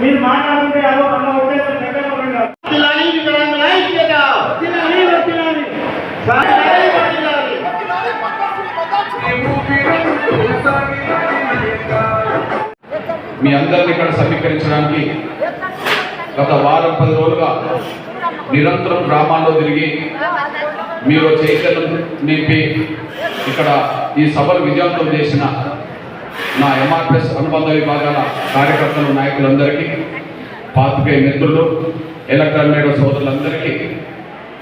మీరు మాట్లాడుతుంటే అదో. మీ అందరిని ఇక్కడ సమీకరించడానికి గత వారం పది రోజులుగా నిరంతరం గ్రామాల్లో తిరిగి మీరు చైతన్యం నింపి ఇక్కడ ఈ సభలు విజయవంతం చేసిన నా ఎంఆర్పిఎస్ అనుబంధ విభాగాల కార్యకర్తలు నాయకులందరికీ పాతికే మిత్రులు ఎలక్ట్రాన్ మీడియా సోదరులందరికీ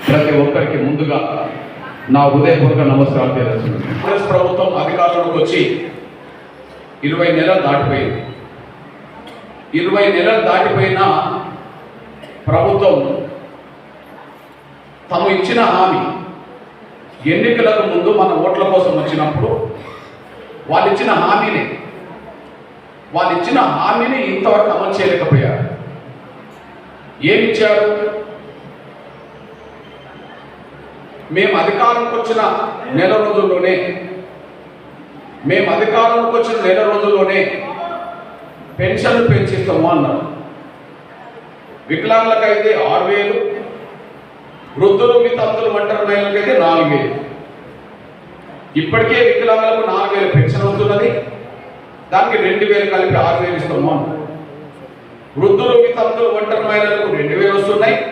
ప్రతి ఒక్కరికి ముందుగా నా హృదయపూర్వక నమస్కారం తెలియజేస్తున్నాను. కాంగ్రెస్ ప్రభుత్వం అధికారంలోకి వచ్చి ఇరవై నెలలు దాటిపోయింది. ఇరవై నెలలు దాటిపోయిన ప్రభుత్వం తాము ఇచ్చిన హామీ ఎన్నికలకు ముందు మన ఓట్ల కోసం వచ్చినప్పుడు వాళ్ళు ఇచ్చిన హామీని. వాళ్ళు ఇచ్చిన హామీని ఇంతవరకు అమలు చేయలేకపోయారు. ఏమిచ్చారు? మేము అధికారంకి వచ్చిన నెల రోజుల్లోనే మేము అధికారంలోకి వచ్చిన నెల రోజుల్లోనే పెన్షన్లు పెంచిస్తాము అన్నారు. వికలాంగులకైతే ఆరు వేలు వృద్ధులు వితంతులు ఒంటరి మహిళలకైతే నాలుగు. వేలు ఇప్పటికే వికలాంగులకు నాలుగు వేలు పెన్షన్ వస్తున్నది దానికి రెండు వేలు కలిపి ఆరు వేలు ఇస్తాము వృద్ధులు వితంతులు ఒంటరి మహిళలకు రెండు వేలు వస్తున్నాయి.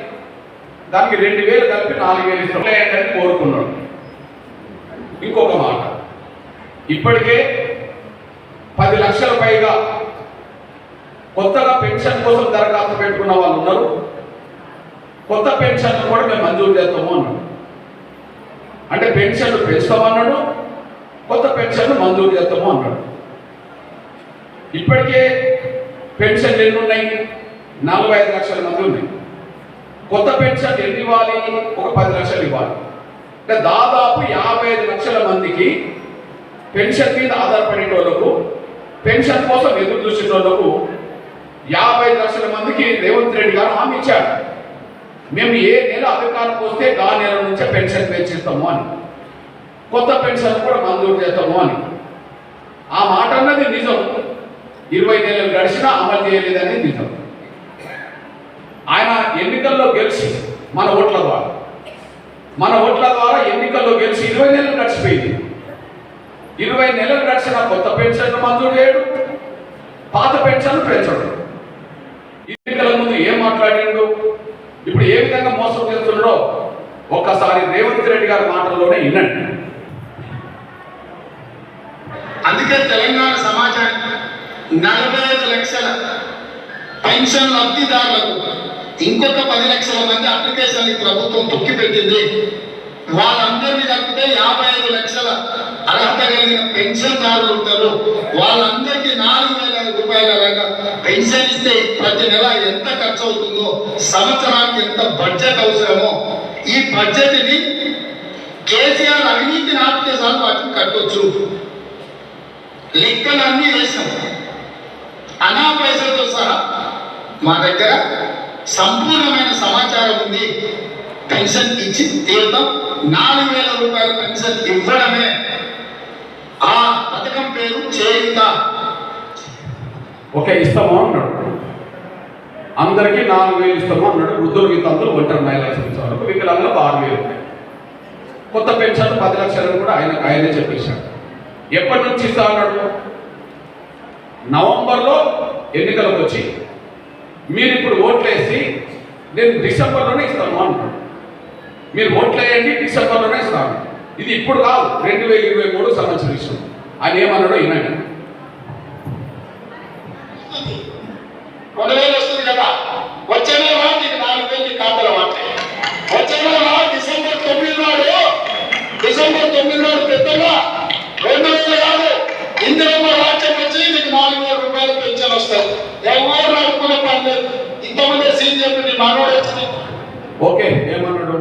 దానికి రెండు వేలు కలిపి నాలుగు వేలు ఇస్తాం. అని కోరుకున్నాడు ఇంకొక మాట. ఇప్పటికే పది లక్షల పైగా కొత్తగా పెన్షన్ కోసం దరఖాస్తు పెట్టుకున్న వాళ్ళు ఉన్నారు. కొత్త పెన్షన్లు కూడా మేము మంజూరు చేస్తాము అన్నాడు. అంటే పెన్షన్లు పెంచుతామన్నాడు కొత్త పెన్షన్లు మంజూరు చేస్తాము అన్నాడు. ఇప్పటికే పెన్షన్లు ఎన్ని ఉన్నాయి? నలభై ఐదు లక్షల మంది ఉన్నాయి. కొత్త పెన్షన్ ఎన్ని ఇవ్వాలి? ఒక పది లక్షలు ఇవ్వాలి. అంటే దాదాపు యాభై ఐదు లక్షల మందికి పెన్షన్ మీద ఆధారపడేటోళ్ళకు పెన్షన్ కోసం ఎదురు చూసేటోళ్ళకు యాభై ఐదు లక్షల మందికి రేవంత్ రెడ్డి గారు హామీ ఇచ్చాడు. మేము ఏ నెల అధికారం వస్తే ఆ నెల నుంచే పెన్షన్ పెంచిస్తాము అని. కొత్త పెన్షన్ కూడా మంజూరు చేస్తాము అని. ఆ మాట అన్నది నిజం. ఇరవై నెలలు గడిచినా అమలు చేయలేదని నిజం. ఆయన ఎన్నికల్లో గెలిచి మన ఓట్ల ద్వారా. మన ఓట్ల ద్వారా ఎన్నికల్లో గెలిచి ఇరవై నెలలు గడిచిపోయింది. ఇరవై నెలలు గడిచిన కొత్త పెన్షన్ మంజూరు చేయడు పాత పెన్షన్ పెంచడు. ఎన్నికల ముందు ఏం మాట్లాడిండు? ఇప్పుడు ఏ విధంగా మోసం చేస్తున్నాడో ఒక్కసారి రేవంత్ రెడ్డి గారి మాటల్లోనే వినండి. అందుకే తెలంగాణ సమాజానికి నలభై ఐదు లక్షల పెన్షన్ లబ్ధిదారులకు ఇంకొక పది లక్షల మంది అప్లికేషన్లు ప్రభుత్వం తొక్కి పెట్టింది. వాళ్ళందరినీ తప్పితే యాభై ఐదు లక్షల అర్హత కలిగిన పెన్షన్దారులు ఉంటారు. వాళ్ళందరికీ నాలుగు వేల రూపాయల లేక పెన్షన్ ఇస్తే ప్రతి నెల ఎంత ఖర్చు అవుతుందో సంవత్సరానికి ఎంత బడ్జెట్ అవసరమో ఈ బడ్జెట్ని కేసీఆర్ అవినీతి ఆపితే చాలు వాటిని కట్టొచ్చు లెక్కలన్నీ వేసాం. అనా పైసలతో సహా మా దగ్గర సంపూర్ణమైన సమాచారం ఉంది. పెన్షన్ ఇచ్చి తీరుతాం. నాలుగు వేల రూపాయల పెన్షన్ ఇవ్వడమే. ఆ పథకం పేరు చేయుత. ఓకే ఇస్తాము అన్నాడు. అందరికీ నాలుగు వేలు ఇస్తాము అన్నాడు. వృద్ధులు వితంతులు ఒంటరి మహిళలకు వరకు వికలాంగులకు ఆరు వేలు. కొత్త పెన్షన్ పది లక్షలను కూడా ఆయన ఆయనే చెప్పేశాడు. ఎప్పటి నుంచి ఇస్తా అన్నాడు? నవంబర్లో ఎన్నికలకు వచ్చి మీరు ఇప్పుడు ఓట్లేసి నేను డిసెంబర్లోనే ఇస్తాను అన్నాడు. మీరు ఓట్లేయండి డిసెంబర్లోనే ఇస్తాను. ఇది ఇప్పుడు కాదు రెండు వేల ఇరవై మూడు సంవత్సరం విషయం ఆయన ఏమన్నాడో వినండి. ఇందిరమ్మ రాష్ట్రం వచ్చి నీకు నాలుగు వేల రూపాయలు పెన్షన్ వస్తాయి ఎవరు నడుపుకునే పని లేదు. ఇంతమంది సీన్ నీ మనోడు వచ్చింది ఓకే ఏమన్నాడు?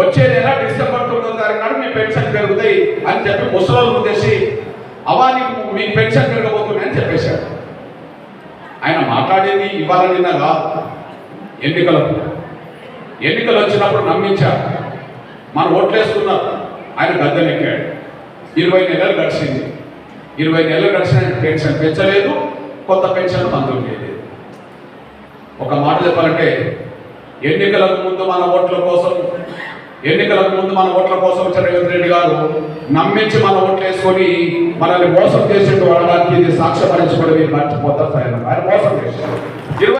వచ్చే నెల డిసెంబర్ తొమ్మిదో తారీఖు నాడు మీ పెన్షన్ పెరుగుతాయి అని చెప్పి ముసలి తెసి అవా నీకు మీ పెన్షన్ పెరగబోతుంది అని చెప్పేశాడు. ఆయన మాట్లాడేది ఇవాళ నిన్న కాదు ఎన్నికలు. ఎన్నికలు వచ్చినప్పుడు నమ్మించారు మన ఓట్లేసుకున్నారు. ఆయన గద్దెనెక్కాడు ఇరవై నెలలు గడిచింది. ఇరవై నెలలు గడిచిన పెన్షన్ పెంచలేదు కొత్త పెన్షన్ మంజూరు చేయలేదు. ఒక మాట చెప్పాలంటే ఎన్నికలకు ముందు మన ఓట్ల కోసం ఎన్నికలకు ముందు మన ఓట్ల కోసం వచ్చిన రేవంత్ రెడ్డి గారు నమ్మించి మన ఓట్లు వేసుకొని మనల్ని మోసం చేసేట్టు వాడడానికి ఇది సాక్ష్యం మీరు మర్చిపోతారు ఆయన ఆయన మోసం చేశారు